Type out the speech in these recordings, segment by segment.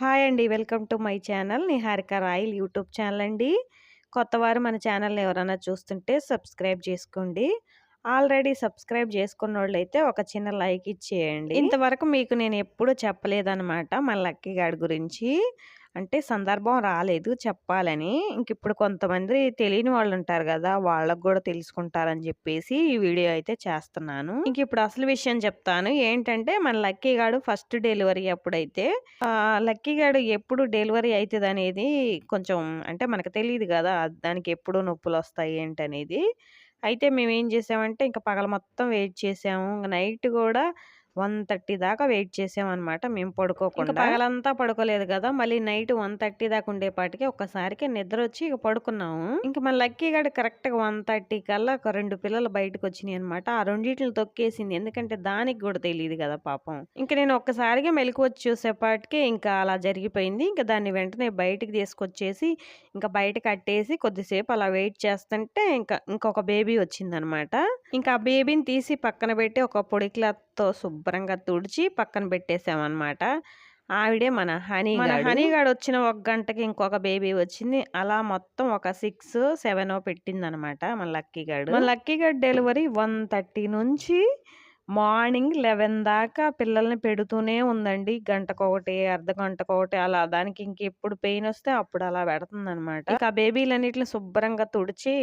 Hi అండి. Welcome to my channel Niharika Royal YouTube channel అండి కొత్తవారు మన ఛానల్ని ఎవరైనా చూస్తుంటే సబ్స్క్రైబ్ చేసుకోండి. ఆల్రెడీ సబ్స్క్రైబ్ చేసుకున్న వాళ్ళైతే ఒక చిన్న లైక్ ఇచ్చేయండి. ఇంతవరకు మీకు నేను ఎప్పుడూ చెప్పలేదన్నమాట మన లక్కీ గాడి గురించి. అంటే సందర్భం రాలేదు చెప్పాలని. ఇంక ఇప్పుడు కొంతమంది తెలియని వాళ్ళు ఉంటారు కదా వాళ్ళకు కూడా తెలుసుకుంటారని చెప్పేసి ఈ వీడియో అయితే చేస్తున్నాను. ఇంక ఇప్పుడు అసలు విషయం చెప్తాను. ఏంటంటే మన లక్కీ గాడు ఫస్ట్ డెలివరీ అప్పుడైతే లక్కీ గాడు ఎప్పుడు డెలివరీ అవుతుంది అనేది కొంచెం అంటే మనకు తెలియదు కదా దానికి ఎప్పుడు నొప్పులు వస్తాయి ఏంటనేది. అయితే మేము ఏం చేసామంటే ఇంకా పగల మొత్తం వెయిట్ చేసాము. నైట్ కూడా వన్ థర్టీ దాకా వెయిట్ చేసామన్నమాట. మేము పడుకోకుండా. పగలంతా పడుకోలేదు కదా! మళ్ళీ నైట్ వన్ థర్టీ దాకా ఉండేపాటికి ఒక్కసారికి నిద్ర వచ్చి ఇక పడుకున్నాము. ఇంకా మన లక్కీ గడి కరెక్ట్గా వన్ థర్టీ కల్లా ఒక రెండు పిల్లలు బయటకు వచ్చినాయి అనమాట ఆ రెండింటిని తొక్కేసింది. ఎందుకంటే దానికి కూడా తెలియదు కదా పాపం. ఇంకా నేను ఒక్కసారిగా మెలకు వచ్చి చూసేపాటికి ఇంకా అలా జరిగిపోయింది. ఇంకా దాన్ని వెంటనే బయటికి తీసుకొచ్చేసి ఇంకా బయట కట్టేసి కొద్దిసేపు అలా వెయిట్ చేస్తుంటే ఇంకా ఇంకొక బేబీ వచ్చిందనమాట ఇంకా ఆ బేబీని తీసి పక్కన పెట్టి ఒక పొడి క్లాత్తో శుభ్రంగా తుడిచి పక్కన పెట్టేసామన్నమాట. ఆవిడే మన హనీ మన హనీగాడు. వచ్చిన ఒక గంటకి ఇంకొక బేబీ వచ్చింది. అలా మొత్తం ఒక సిక్స్ సెవెన్ పెట్టింది అనమాట మన లక్కీ గాడు మన లక్కీ గాడు డెలివరీ వన్ థర్టీ నుంచి మార్నింగ్ లెవెన్ దాకా పిల్లల్ని పెడుతూనే ఉందండి. గంటకొకటి అర్ధ గంటకొకటి అలా. దానికి ఇంకెప్పుడు పెయిన్ వస్తే అప్పుడు అలా పెడుతుందనమాట ఇక ఆ బేబీలన్నిటిని శుభ్రంగా తుడిచి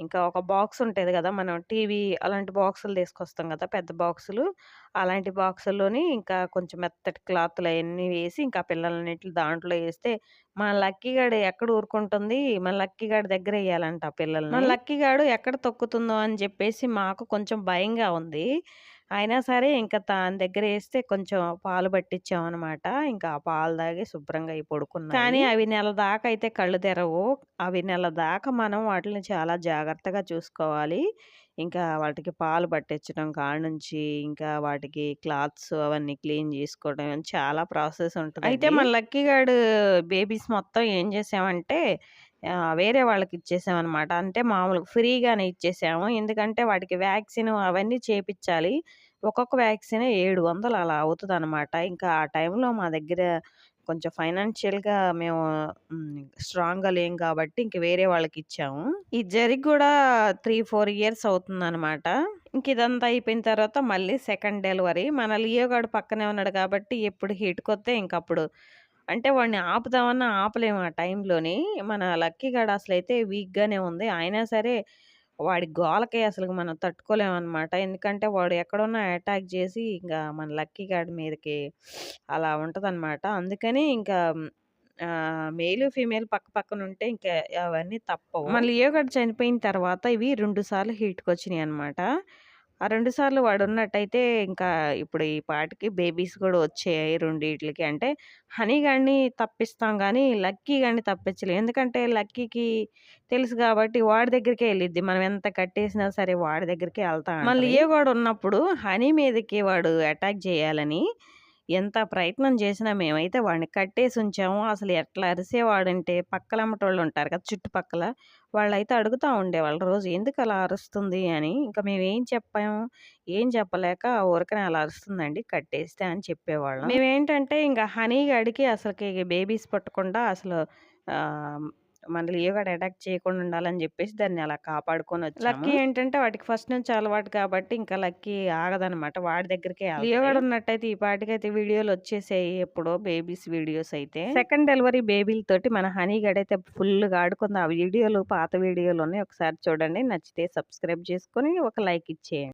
ఇంకా ఒక బాక్స్ ఉంటుంది కదా మనం టీవీ అలాంటి బాక్సులు తీసుకొస్తాం కదా పెద్ద బాక్సులు. అలాంటి బాక్సుల్లోని ఇంకా కొంచెం మెత్తటి క్లాత్లు అవన్నీ వేసి ఇంకా పిల్లలన్నిటి దాంట్లో వేస్తే మన లక్కీగాడు ఎక్కడ ఊరుకుంటుంది? మన లక్కీగాడి దగ్గర వేయాలంట ఆ పిల్లల్ని. మన లక్కీగాడు ఎక్కడ తొక్కుతుందో అని చెప్పేసి మాకు కొంచెం భయంగా ఉంది. అయినా సరే ఇంకా దాని దగ్గర వేస్తే కొంచెం పాలు పట్టించామనమాట ఇంకా ఆ పాలు తాగి శుభ్రంగా అయి పడుకున్నాం కానీ అవి నెల దాకా అయితే కళ్ళు తెరవు. అవి నెల దాకా మనం వాటిని చాలా జాగ్రత్తగా చూసుకోవాలి. ఇంకా వాటికి పాలు పట్టించడం కాడ నుంచి ఇంకా వాటికి క్లాత్స్ అవన్నీ క్లీన్ చేసుకోవడం చాలా ప్రాసెస్ ఉంటుంది అయితే మన లక్కీ గార్డ్ బేబీస్ మొత్తం ఏం చేసామంటే వేరే వాళ్ళకి ఇచ్చేసామన్నమాట. అంటే మామూలుగా ఫ్రీగానే ఇచ్చేసాము. ఎందుకంటే వాటికి వ్యాక్సిన్ అవన్నీ చేపించాలి ఒక్కొక్క వ్యాక్సిన్ ఏడు వందలు అలా అవుతుంది అనమాట ఇంకా ఆ టైంలో మా దగ్గర కొంచెం ఫైనాన్షియల్గా మేము స్ట్రాంగ్గా లేం కాబట్టి ఇంక వేరే వాళ్ళకి ఇచ్చాము. ఈ జరిగి కూడా త్రీ ఫోర్ ఇయర్స్ అవుతుంది అనమాట ఇంక ఇదంతా అయిపోయిన తర్వాత మళ్ళీ సెకండ్ డెలివరీ. మన లియోగాడు పక్కనే ఉన్నాడు కాబట్టి ఎప్పుడు హీట్ కొత్తే ఇంకప్పుడు అంటే వాడిని ఆపుదామన్నా ఆపలేము ఆ టైంలోని. మన లక్కీ గాడు అసలైతే వీక్‌గానే ఉంది. అయినా సరే వాడి గోలకి అసలు మనం తట్టుకోలేమనమాట. ఎందుకంటే వాడు ఎక్కడున్నా అటాక్ చేసి ఇంకా మన లక్కీ గాడి మీదకి అలా ఉంటుందన్నమాట అందుకని ఇంకా మేలు, ఫీమేల్ పక్క పక్కన ఉంటే ఇంకా అవన్నీ తప్పవు. మళ్ళీ లియో గాడు చనిపోయిన తర్వాత ఇవి రెండు సార్లు అనమాట ఆ రెండు సార్లు వాడు ఉన్నట్టయితే ఇంకా ఇప్పుడు ఈ పాటికి బేబీస్ కూడా వచ్చాయి రెండిట్లకి. అంటే హనీ గాడిని తప్పిస్తాం గానీ, లక్కీ గాడిని తప్పించలేం. ఎందుకంటే లక్కీకి తెలుసు కాబట్టి వాడి దగ్గరికే వెళ్ళిద్ది మనం ఎంత కట్టేసినా సరే వాడి దగ్గరికే ఎళ్తా మళ్ళీ ఏ కూడా ఉన్నప్పుడు హనీ మీదకి వాడు అటాక్ చేయాలని ఎంత ప్రయత్నం చేసినా మేమైతే వాడిని కట్టేసి ఉంచాము. అసలు ఎట్లా అరిసేవాడంటే పక్కలమ్మటోళ్ళు ఉంటారు కదా చుట్టుపక్కల. వాళ్ళైతే అడుగుతా ఉండేవాళ్ళు రోజు ఎందుకు అలా అరుస్తుంది అని. ఇంకా మేమేం చెప్పాము, ఏం చెప్పలేక ఊరికనే అలా అరుస్తుందండి కట్టేస్తే అని చెప్పేవాళ్ళం. మేమేంటంటే ఇంకా హనీ గడికి అసలుకి బేబీస్ పట్టకుండా అసలు మన లియోగాడు అటాక్ చేయకుండా ఉండాలని చెప్పేసి దాన్ని అలా కాపాడుకొని వచ్చాము. లక్కీ ఏంటంటే వాటికి ఫస్ట్ నుంచి అలవాటు కాబట్టి ఇంకా లక్కీ ఆగదనమాట. వాడి దగ్గరికే లియోగాడు ఉన్నట్టయితే ఈ పాటికైతే వీడియోలు వచ్చేసాయి ఎప్పుడో బేబీస్ వీడియోస్ అయితే. సెకండ్ డెలివరీ బేబీలతోటి మన హనీ గడైతే ఫుల్‌గా ఆడుకుంది. ఆ వీడియోలు పాత వీడియోలు ఉన్నాయి. ఒకసారి చూడండి. నచ్చితే సబ్స్క్రైబ్ చేసుకొని ఒక లైక్ ఇచ్చేయండి.